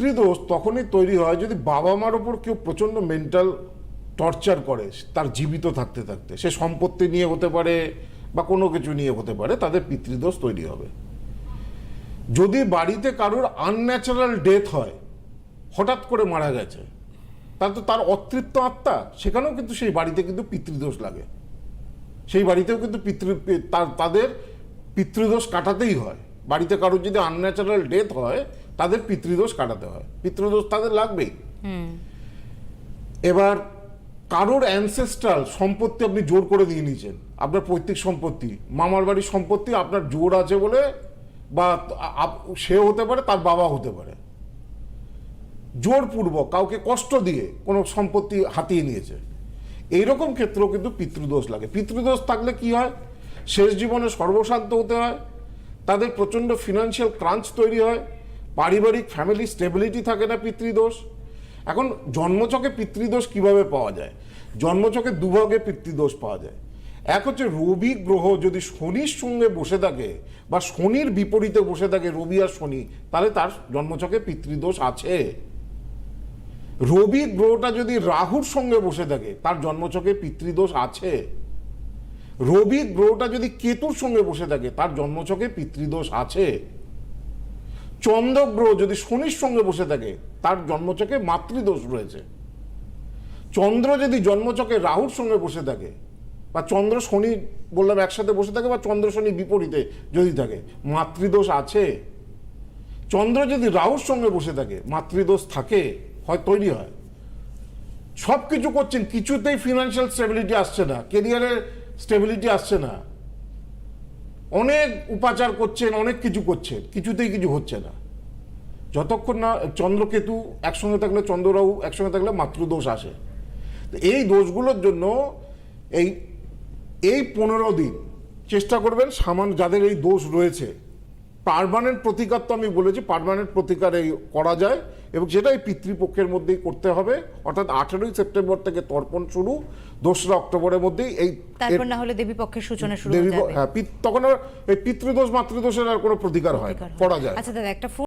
পিতৃদোষ তখনই তৈরি হয় যদি বাবা মার ওপর কেউ প্রচণ্ড মেন্টাল টর্চার করে, তার জীবিত থাকতে থাকতে। সে সম্পত্তি নিয়ে হতে পারে বা কোনো কিছু নিয়ে হতে পারে, তাদের পিতৃদোষ তৈরি হবে। যদি বাড়িতে কারোর আনন্যাচারাল ডেথ হয়, হঠাৎ করে মারা গেছে তার তো তার অতৃপ্ত আত্মা, সেখানেও কিন্তু সেই বাড়িতে কিন্তু পিতৃদোষ লাগে। সেই বাড়িতেও কিন্তু পিতৃ, তার, তাদের পিতৃদোষ কাটাতেই হয়। বাড়িতে কারোর যদি আনন্যাচারাল ডেথ হয় তাদের পিতৃদোষ কাটাতে হয়। পিতৃদোষ তাদের লাগবেই। এবার কারোর অ্যানসেস্ট্রাল সম্পত্তি আপনি জোর করে দিয়ে নিয়েছেন আপনার পৈতৃক সম্পত্তি মামার বাড়ির সম্পত্তি আপনার জোর আছে বলে বা সে হতে পারে তার বাবা হতে পারে। জোরপূর্বক কাউকে কষ্ট দিয়ে কোনো সম্পত্তি হাতিয়ে নিয়েছে। এইরকম ক্ষেত্রেও কিন্তু পিতৃদোষ লাগে। পিতৃদোষ থাকলে কি হয়? শেষ জীবনে সর্বশান্ত হতে হয় তাদের প্রচণ্ড ফিনান্সিয়াল ক্রাঞ্চ তৈরি হয় পারিবারিক ফ্যামিলি স্টেবিলিটি থাকে না পিতৃদোষ? এখন জন্মচকে পিতৃদোষ কীভাবে পাওয়া যায়? জন্মচকে দুভাগে পিতৃদোষ পাওয়া যায়। এক হচ্ছে রবি গ্রহ যদি শনির সঙ্গে বসে থাকে বা শনির বিপরীতে বসে থাকে, রবি আর শনি, তাহলে তার জন্মচকে পিতৃদোষ আছে। রবি গ্রহটা যদি রাহুর সঙ্গে বসে থাকে, তার জন্মচকে পিতৃদোষ আছে। রবি গ্রহটা যদি কেতুর সঙ্গে বসে থাকে, তার জন্মচকে পিতৃদোষ আছে। চন্দ্র গ্রহ যদি শনির সঙ্গে বসে থাকে, তার জন্মচকে মাতৃদোষ রয়েছে। চন্দ্র যদি জন্মচকে রাহুর সঙ্গে বসে থাকে, বা চন্দ্র শনি বললাম একসাথে বসে থাকে, বা চন্দ্র শনি বিপরীতে যদি থাকে, মাতৃদোষ আছে। চন্দ্র যদি রাহুর সঙ্গে বসে থাকে, মাতৃদোষ থাকে, হয় তৈরি হয়। সব কিছু করছেন, কিছুতেই ফিনান্সিয়াল স্টেবিলিটি আসছে না কেরিয়ারের স্টেবিলিটি আসছে না। অনেক উপাচার করছেন, অনেক কিছু করছেন, কিছুতেই কিছু হচ্ছে না। যতক্ষণ না চন্দ্রকেতু একসঙ্গে থাকলে চন্দ্ররাহু, একসঙ্গে থাকলে মাতৃদোষ আসে। এই দোষগুলোর জন্য এই এই পনেরো দিন চেষ্টা করবেন সামান্য যাদের এই দোষ রয়েছে। পারমানেন্ট প্রতিকার তো আমি বলেছি, পারমানেন্ট প্রতিকার এই করা যায়। এবং যেটা এই পিতৃপক্ষের মধ্যেই করতে হবে। অর্থাৎ আঠারোই সেপ্টেম্বর থেকে তর্পণ শুরু দোসরা অক্টোবরের মধ্যেই এই তারপর না হলে দেবী পক্ষের সূচনা শুরু হয়ে যাবে। হ্যাঁ তখন আর এই পিতৃদোষ মাতৃদোষের আর কোনো প্রতিকার হয় পড়া যায় আচ্ছা দাদা একটা